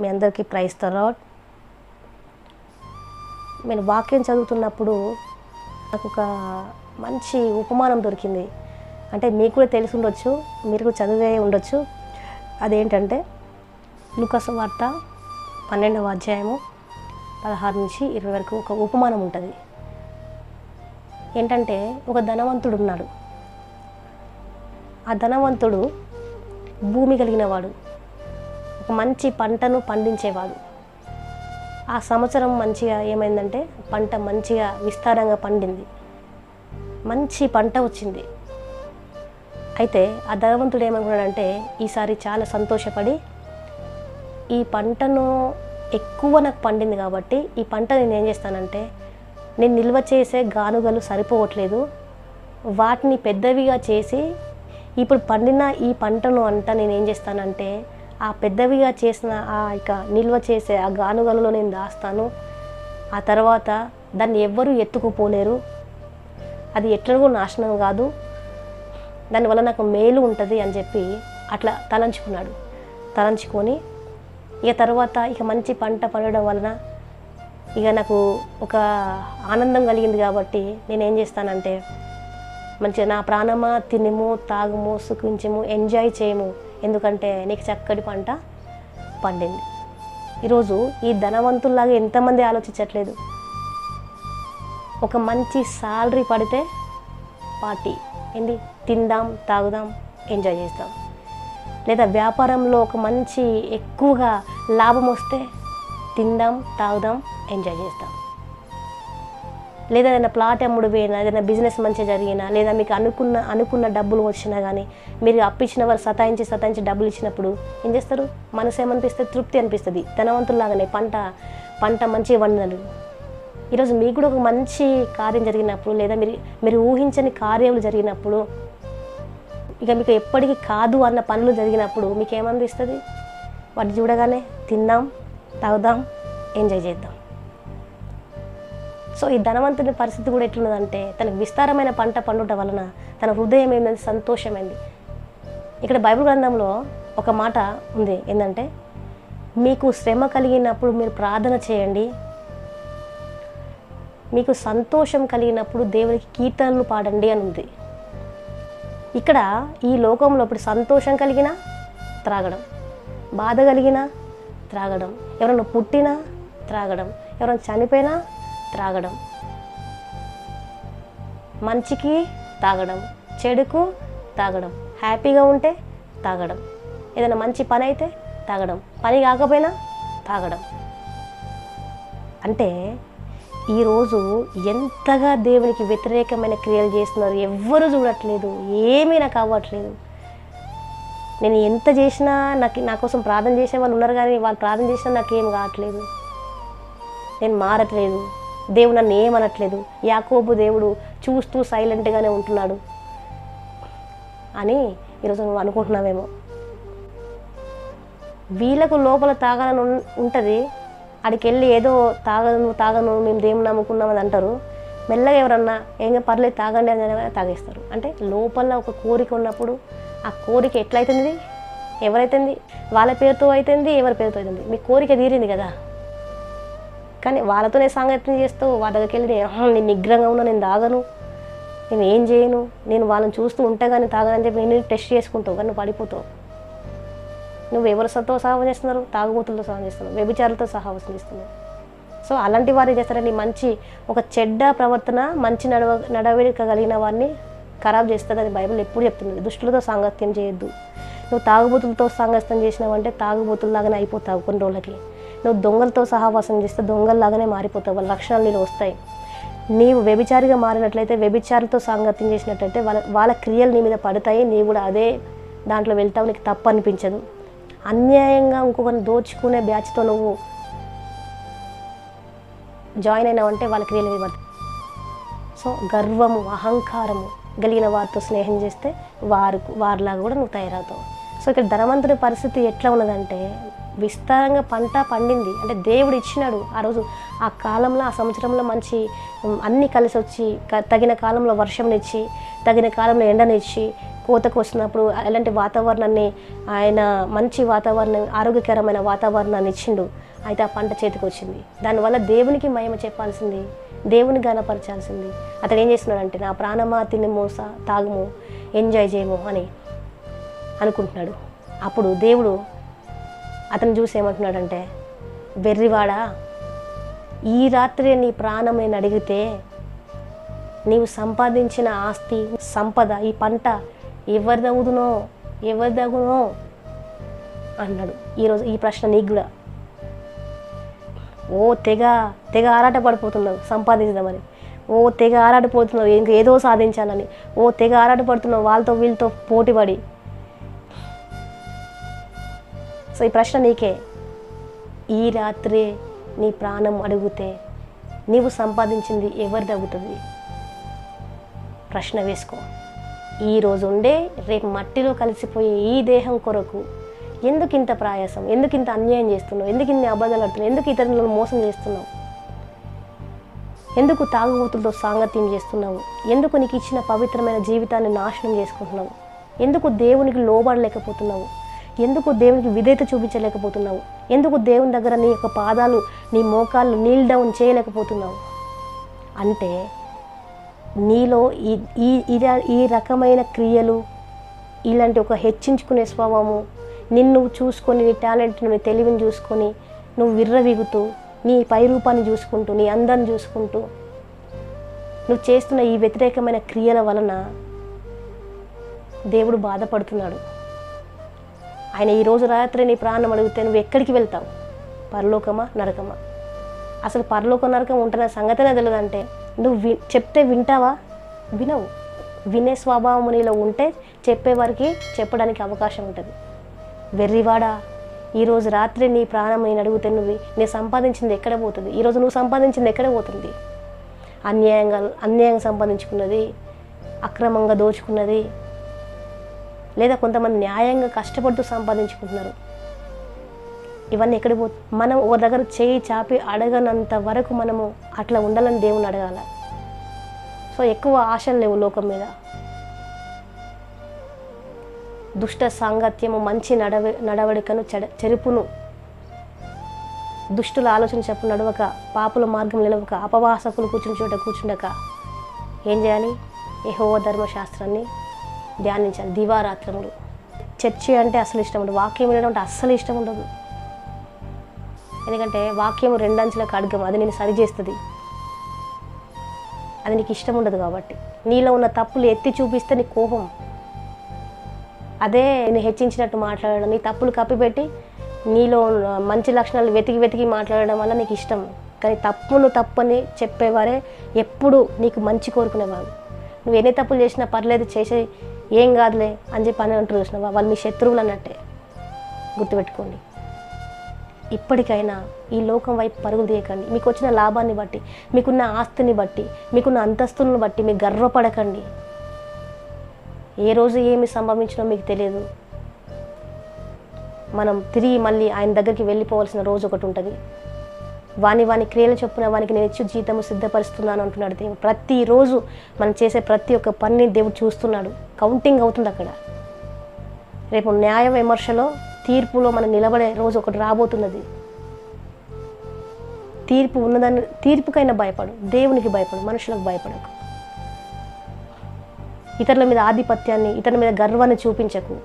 మీ అందరికీ ప్రైజ్ తర్వాత నేను వాక్యం చదువుతున్నప్పుడు నాకు ఒక మంచి ఉపమానం దొరికింది. అంటే మీకు కూడా తెలిసి ఉండొచ్చు మీరు కూడా చదివే ఉండొచ్చు. అదేంటంటే లుకస్ వార్త పన్నెండవ అధ్యాయము పదహారు నుంచి ఇరవై వరకు ఒక ఉపమానం ఉంటుంది. ఏంటంటే ఒక ధనవంతుడు ఉన్నాడు. ఆ ధనవంతుడు భూమి కలిగిన వాడు. ఒక మంచి పంటను పండించేవాడు. ఆ సంవత్సరం మంచిగా ఏమైందంటే పంట మంచిగా విస్తారంగా పండింది. మంచి పంట వచ్చింది. అయితే ఆ ధనవంతుడు ఏమనుకున్నాడంటే ఈసారి చాలా సంతోషపడి ఈ పంటను ఎక్కువ నాకు పండింది కాబట్టి ఈ పంట నేను ఏం చేస్తానంటే నేను నిల్వ చేసే గానుగలు సరిపోవట్లేదు. వాటిని పెద్దవిగా చేసి ఇప్పుడు పండిన ఈ పంటను అంతా నేను ఏం చేస్తానంటే ఆ పెద్దవిగా చేసిన ఆ ఇక నిల్వ చేసే ఆ గానుగలలో నేను దాస్తాను. ఆ తర్వాత దాన్ని ఎవ్వరూ ఎత్తుకుపోలేరు. అది ఎట్లనో నాశనం కాదు. దానివల్ల నాకు మేలు ఉంటుంది అని చెప్పి అట్లా తలంచుకున్నాడు. తలంచుకొని ఇక తర్వాత ఇక మంచి పంట పండడం వలన ఇక నాకు ఒక ఆనందం కలిగింది కాబట్టి నేను ఏం చేస్తానంటే మంచిగా నా ప్రాణమా తినము తాగుము సుఖించము ఎంజాయ్ చేయము. ఎందుకంటే నీకు చక్కటి పంట పండింది. ఈరోజు ఈ ధనవంతుల్లాగా ఎంతమంది ఆలోచించట్లేదు. ఒక మంచి సాలరీ పడితే పార్టీ ఏంది? తిందాం తాగుదాం ఎంజాయ్ చేస్తాం. లేదా వ్యాపారంలో ఒక మంచి ఎక్కువగా లాభం వస్తే తిందాం తాగుదాం ఎంజాయ్ చేస్తాం. లేదా ఏదైనా ప్లాట్ అమ్ముడు పోయినా ఏదైనా బిజినెస్ మంచిగా జరిగినా లేదా మీకు అనుకున్న అనుకున్న డబ్బులు వచ్చినా కానీ మీరు అప్పిచ్చిన వారు సతాయించి సతాయించి డబ్బులు ఇచ్చినప్పుడు ఏం చేస్తారు? మనసు ఏమనిపిస్తే తృప్తి అనిపిస్తుంది. ధనవంతుల్లాగానే పంట పంట మంచిగా వండినరు ఈరోజు మీకు కూడా ఒక మంచి కార్యం జరిగినప్పుడు లేదా మీరు మీరు ఊహించని కార్యాలు జరిగినప్పుడు ఇక మీకు ఎప్పటికీ కాదు అన్న పనులు జరిగినప్పుడు మీకు ఏమనిపిస్తుంది? వాటిని చూడగానే తిందాం తాగుదాం ఎంజాయ్ చేద్దాం. సో ఈ ధనవంతుని పరిస్థితి కూడా ఎట్లున్నదంటే తనకు విస్తారమైన పంట పండుట వలన తన హృదయం ఏమైంది? సంతోషమైంది. ఇక్కడ బైబిల్ గ్రంథంలో ఒక మాట ఉంది. ఏంటంటే మీకు శ్రమ కలిగినప్పుడు మీరు ప్రార్థన చేయండి. మీకు సంతోషం కలిగినప్పుడు దేవునికి కీర్తనలు పాడండి అని ఉంది. ఇక్కడ ఈ లోకంలో ఇప్పుడు సంతోషం కలిగినా త్రాగడం బాధ కలిగినా త్రాగడం ఎవరైనా పుట్టినా త్రాగడం ఎవరైనా చనిపోయినా త్రాగడం. మంచికి తాగడం చెడుకు తాగడం హ్యాపీగా ఉంటే తాగడం. ఏదైనా మంచి పని అయితే తాగడం పని కాకపోయినా తాగడం. అంటే ఈరోజు ఎంతగా దేవునికి వ్యతిరేకమైన క్రియలు చేస్తున్నారు ఎవ్వరు చూడట్లేదు ఏమీ నాకు అవ్వట్లేదు. నేను ఎంత చేసినా నాకు నా కోసం ప్రార్థన చేసే వాళ్ళు ఉన్నారు కానీ వాళ్ళు ప్రార్థన చేసినా నాకేం కావట్లేదు. నేను మారట్లేదు. దేవుడు నన్ను ఏమనట్లేదు. యాకోబు దేవుడు చూస్తూ సైలెంట్గానే ఉంటున్నాడు. అని ఈరోజు నువ్వు అనుకుంటున్నావేమో. వీళ్ళకు లోపల తాగాలని ఉంటుంది. అడికి వెళ్ళి ఏదో తాగను తాగను మేము దేవుని నమ్ముకున్నాం అని అంటారు. మెల్లగా ఎవరన్నా ఏం పర్లేదు తాగండి అని తాగేస్తారు. అంటే లోపల ఒక కోరిక ఉన్నప్పుడు ఆ కోరిక ఎట్లయితుంది? ఎవరైతుంది? వాళ్ళ పేరుతో అవుతుంది ఎవరి పేరుతో అవుతుంది మీ కోరిక తీరింది కదా. కానీ వాళ్ళతోనే సాంగత్యం చేస్తూ వాళ్ళ దగ్గరికి వెళ్ళి నేను, నిగ్రహంగా ఉన్నా నేను తాగను. నేను ఏం చేయను? నేను వాళ్ళని చూస్తూ ఉంటే కానీ తాగనని చెప్పి నేను టెస్ట్ చేసుకుంటావు? కానీ నువ్వు పడిపోతావు. నువ్వు ఎవరితో సహాయం చేస్తున్నారు? తాగుబోతులతో సహాయం చేస్తున్నావు వ్యభిచారులతో సహాయం చేస్తున్నావు సో అలాంటి వారు ఏం చేస్తారండి మంచి ఒక చెడ్డ ప్రవర్తన మంచి నడవ నడవడిక కలిగిన వారిని ఖరాబ్ చేస్తుంది అది బైబిల్ ఎప్పుడు చెప్తుంది. దుష్టులతో సాంగత్యం చేయొద్దు. నువ్వు తాగుబోతులతో సాంగత్యం చేసినావంటే తాగుబోతుల్లాగానే అయిపోతావు కొన్ని రోజులకి. నువ్వు దొంగలతో సహవాసం చేస్తే దొంగల్లాగానే మారిపోతావు వాళ్ళ లక్షణాలు నీలో వస్తాయి. నీవు వ్యభిచారిగా మారినట్లయితే వ్యభిచారులతో సాంగత్యం చేసినట్లయితే వాళ్ళ వాళ్ళ క్రియలు నీ మీద పడతాయి నీవు కూడా అదే దాంట్లో వెళ్తావు నీకు తప్పు అనిపించదు అన్యాయంగా ఇంకొకరిని దోచుకునే బ్యాచ్తో నువ్వు జాయిన్ అయినావంటే వాళ్ళ క్రియలు మీద పడతాయి. సో గర్వము అహంకారము కలిగిన వారితో స్నేహం చేస్తే వారు వారిలాగా కూడా నువ్వు తయారవుతావు. సో ఇక్కడ ధనవంతుడి పరిస్థితి ఎట్లా ఉన్నదంటే విస్తారంగా పంట పండింది. అంటే దేవుడు ఇచ్చినాడు ఆ రోజు. ఆ కాలంలో ఆ సంవత్సరంలో మంచి అన్నీ కలిసి వచ్చి తగిన కాలంలో వర్షంనిచ్చి తగిన కాలంలో ఎండనిచ్చి కోతకు వచ్చినప్పుడు ఎలాంటి వాతావరణాన్ని ఆయన మంచి వాతావరణం ఆరోగ్యకరమైన వాతావరణాన్ని ఇచ్చిండు. అయితే ఆ పంట చేతికి వచ్చింది. దానివల్ల దేవునికి మహిమ చెప్పాల్సింది దేవుని గానపరచాల్సింది అతడు ఏం చేస్తున్నాడంటే నా ప్రాణమా తిని మోస తాగుము ఎంజాయ్ చేయము అని అనుకుంటున్నాడు. అప్పుడు దేవుడు అతను చూసి ఏమంటున్నాడంటే వెర్రివాడా ఈ రాత్రి నీ ప్రాణం నేను అడిగితే నీవు సంపాదించిన ఆస్తి సంపద ఈ పంట ఎవరి దగుదునో ఎవరి దగునో అన్నాడు. ఈరోజు ఈ ప్రశ్న నీకు కూడా. ఓ తెగ తెగ ఆరాట పడిపోతున్నావు సంపాదించదామని ఓ తెగ ఆరాటపోతున్నావు ఇంక ఏదో సాధించాలని. ఓ తెగ ఆరాటపడుతున్నావు వాళ్ళతో వీళ్ళతో పోటీపడి. సో ఈ ప్రశ్న నీకే. ఈ రాత్రి నీ ప్రాణం అడిగితే నీవు సంపాదించింది ఎవరిది అవుతుంది ప్రశ్న వేసుకో. ఈ రోజు ఉండే రేపు మట్టిలో కలిసిపోయే ఈ దేహం కొరకు ఎందుకు ఇంత ప్రయాసం? ఎందుకు ఇంత అన్యాయం చేస్తున్నావు? ఎందుకు ఇన్ని అబద్ధాలు ఆడుతున్నావు? ఎందుకు ఇతరులను మోసం చేస్తున్నావు? ఎందుకు తాగుబోతులతో సాంగత్యం చేస్తున్నావు? ఎందుకు నీకు ఇచ్చిన పవిత్రమైన జీవితాన్ని నాశనం చేసుకుంటున్నావు? ఎందుకు దేవునికి లోబడలేకపోతున్నావు? ఎందుకు దేవునికి విధేయత చూపించలేకపోతున్నావు? ఎందుకు దేవుని దగ్గర నీ యొక్క పాదాలు నీ మోకాళ్ళు నీల్ డౌన్ చేయలేకపోతున్నావు? అంటే నీలో ఈ ఈ ఈ రకమైన క్రియలు ఇలాంటి ఒక హెచ్చించుకునే స్వభావము నిన్ను చూసుకొని నీ టాలెంట్ నీ తెలివిని చూసుకొని నువ్వు విర్రవిగుతూ నీ పై రూపాన్ని చూసుకుంటూ నీ అందాన్ని చూసుకుంటూ నువ్వు చేస్తున్న ఈ వ్యతిరేకమైన క్రియల వలన దేవుడు బాధపడుతున్నాడు. ఆయన ఈరోజు రాత్రి నీ ప్రాణం అడిగితే నువ్వు ఎక్కడికి వెళ్తావు? పరలోకమా నరకమా? అసలు పరలోక నరకం ఉంటున్న సంగతినే తెలియదంటే నువ్వు వి చెప్తే వింటావా? వినవు. వినే స్వభావం నీలో ఉంటే చెప్పేవారికి చెప్పడానికి అవకాశం ఉంటుంది. వెర్రివాడా ఈరోజు రాత్రి నీ ప్రాణం నేను అడిగితే నువ్వు నేను సంపాదించింది ఎక్కడ పోతుంది? ఈరోజు నువ్వు సంపాదించింది ఎక్కడ పోతుంది? అన్యాయంగా అన్యాయంగా సంపాదించుకున్నది అక్రమంగా దోచుకున్నది లేదా కొంతమంది న్యాయంగా కష్టపడుతూ సంపాదించుకుంటున్నారు. ఇవన్నీ ఎక్కడ పో మనం ఒక దగ్గర చేయి చాపి అడగనంత వరకు మనము అట్లా ఉండాలని దేవుని అడగాల. సో ఎక్కువ ఆశలు లేవు లోకం మీద. దుష్ట సాంగత్యము మంచి నడవ నడవడికను చెడ చెరుపును. దుష్టుల ఆలోచన చెప్పు నడవక పాపుల మార్గం నిలవక అపవాసకులు కూర్చుని చోట కూర్చుండక. ఏం చేయాలి? యెహోవా ధర్మశాస్త్రాన్ని ధ్యానించాలి. దివారాత్రములు. చర్చి అంటే అసలు ఇష్టం ఉండదు. వాక్యం వినడం అంటే అస్సలు ఇష్టం ఉండదు. ఎందుకంటే వాక్యం రెండంచుల ఖడ్గం అది నేను సరి చేస్తుంది. అది నీకు ఇష్టం ఉండదు కాబట్టి. నీలో ఉన్న తప్పులు ఎత్తి చూపిస్తే నీ కోపం. అదే నేను హెచ్చించినట్టు మాట్లాడడం. నీ తప్పులు కప్పిపెట్టి నీలో ఉన్న మంచి లక్షణాలు వెతికి వెతికి మాట్లాడడం వల్ల నీకు ఇష్టం. కానీ తప్పును తప్పని చెప్పేవారే ఎప్పుడు నీకు మంచి కోరుకునేవారు. నువ్వు ఎన్ని తప్పులు చేసినా పర్లేదు చేసే ఏం కాదులే అని చెప్పి అని అంటారు చూసినావా? వాళ్ళు మీ శత్రువులు అన్నట్టే. గుర్తుపెట్టుకోండి. ఇప్పటికైనా ఈ లోకం వైపు పరుగులు తీయకండి. మీకు వచ్చిన లాభాన్ని బట్టి మీకున్న ఆస్తిని బట్టి మీకున్న అంతస్తులను బట్టి మీకు గర్వపడకండి. ఏ రోజు ఏమి సంభవించినో మీకు తెలియదు. మనం తిరిగి మళ్ళీ ఆయన దగ్గరికి వెళ్ళిపోవాల్సిన రోజు ఒకటి ఉంటుంది. వాని వాని క్రియలు చొప్పున వానికి నేను ఇచ్చి జీతము సిద్ధపరుస్తున్నాను అంటున్నాడు దేవుడు. ప్రతిరోజు మనం చేసే ప్రతి ఒక్క పనిని దేవుడు చూస్తున్నాడు. కౌంటింగ్ అవుతుంది అక్కడ. రేపు న్యాయ విమర్శలో తీర్పులో మనం నిలబడే రోజు ఒకటి రాబోతున్నది. తీర్పు ఉన్నదాన్ని తీర్పుకైనా భయపడు దేవునికి భయపడు మనుషులకు భయపడకు. ఇతరుల మీద ఆధిపత్యాన్ని ఇతరుల మీద గర్వాన్ని చూపించకు.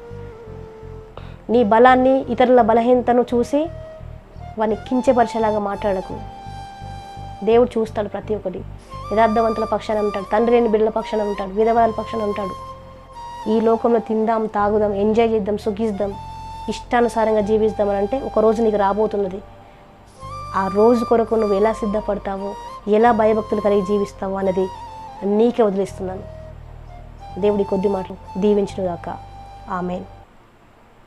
నీ బలాన్ని ఇతరుల బలహీనతను చూసి వాని కించపరిచేలాగా మాట్లాడకు. దేవుడు చూస్తాడు ప్రతి ఒక్కటి. యథార్థవంతుల పక్షాన ఉంటాడు. తండ్రి లేని బిడ్డల పక్షాన ఉంటాడు. విధవాల పక్షాన ఉంటాడు. ఈ లోకంలో తిందాం తాగుదాం ఎంజాయ్ చేద్దాం సుఖిద్దాం ఇష్టానుసారంగా జీవిద్దాం అని అంటే ఒక రోజు నీకు రాబోతున్నది. ఆ రోజు కొరకు నువ్వు ఎలా సిద్ధపడతావో ఎలా భయభక్తులు కలిగి జీవిస్తావో అన్నది నీకే వదిలేస్తున్నాను. దేవుడి కొద్ది మాటలు దీవించునుగాక. ఆమెన్.